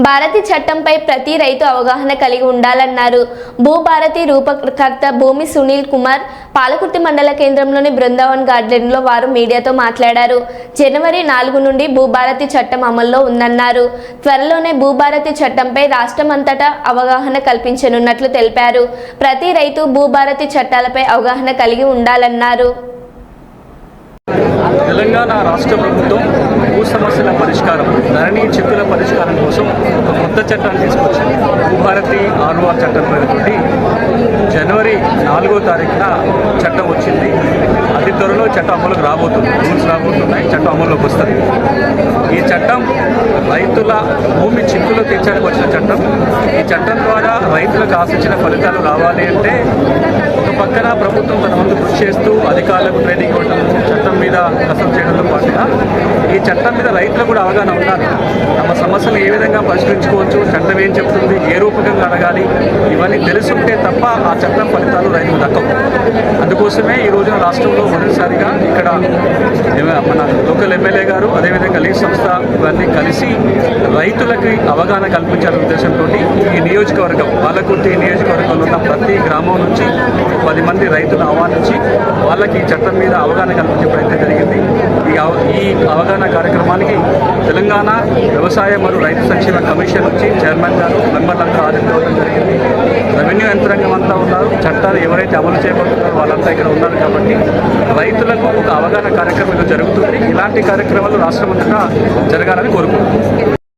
భారతి చట్టంపై ప్రతి రైతు అవగాహన కలిగి ఉండాలన్నారు. భూభారతి రూపకర్త భూమి సునీల్ కుమార్ పాలకుర్తి మండల కేంద్రంలోని బృందావన్ గార్డెన్లో వారు మీడియాతో మాట్లాడారు. జనవరి నాలుగు నుండి భూభారతి చట్టం అమల్లో ఉందన్నారు. త్వరలోనే భూభారతి చట్టంపై రాష్ట్రమంతటా అవగాహన కల్పించనున్నట్లు తెలిపారు. ప్రతి రైతు భూభారతి చట్టాలపై అవగాహన కలిగి ఉండాలన్నారు. తెలంగాణ రాష్ట్ర ప్రభుత్వం భూ సమస్యల పరిష్కారం ధరణి చిక్కుల పరిష్కారం కోసం ఒక కొత్త చట్టాన్ని తీసుకొచ్చింది. భూభారతి ఆర్ఓఆర్ చట్టం పేరుతోటి జనవరి నాలుగో తారీఖున చట్టం వచ్చింది. అతి త్వరలో చట్టం అమలుకు రాబోతుంది. రూల్స్ రాబోతున్నాయి. చట్టం అమలులోకి వస్తుంది. ఈ చట్టం రైతుల భూమి చిక్కులు తీర్చడానికి వచ్చిన చట్టం. ఈ చట్టం ద్వారా రైతులకు ఆశించిన ఫలితాలు రావాలి అంటే ఒక పక్కన ప్రభుత్వం తన ముందు కృషి చేస్తూ అధికారులకు ట్రైనింగ్ ఇవ్వడం మీద కసరత్తు చేయడంతో పాటుగా ఈ చట్టం మీద రైతులు కూడా అవగాహన ఉండాలి. తమ సమస్యలు ఏ విధంగా పరిష్కరించుకోవచ్చు చట్టం ఏం చెప్తుంది ఏ రూపకంగా అడగాలి ఇవన్నీ తెలుసుంటే తప్ప ఆ చట్టం ఫలితాలు రైతులు దక్కవు. అందుకోసమే ఈ రోజున రాష్ట్రంలో మొదటిసారిగా ఇక్కడ మన లోకల్ ఎమ్మెల్యే గారు అదేవిధంగా లీగ్ సంస్థ ఇవన్నీ కలిసి రైతులకి అవగాహన కల్పించాలనే ఉద్దేశంతో ఈ నియోజకవర్గం పాలకుర్తి నియోజకవర్గంలో ఉన్న ప్రతి గ్రామం నుంచి పది మంది రైతులను ఆహ్వానించి వాళ్ళకి ఈ చట్టం మీద అవగాహన కల్పించే ప్రయత్నం జరిగింది. ఈ అవ- ఈ అవగాహన కార్యక్రమానికి తెలంగాణ వ్యవసాయ మరియు రైతు సంక్షేమ కమిషన్ నుంచి చైర్మన్ గారు మెంబర్లంతా హాజరు అవ్వడం జరిగింది. రెవెన్యూ యంత్రాంగం అంతా ఉన్నారు. చట్టాలు ఎవరైతే అమలు చేయబడుతున్నారో వాళ్ళంతా ఇక్కడ ఉన్నారు కాబట్టి రైతులకు ఒక అవగాహన కార్యక్రమం జరుగుతుంది. ఇలాంటి కార్యక్రమాలు రాష్ట్రమంతటా జరగాలని కోరుకుంటున్నాం.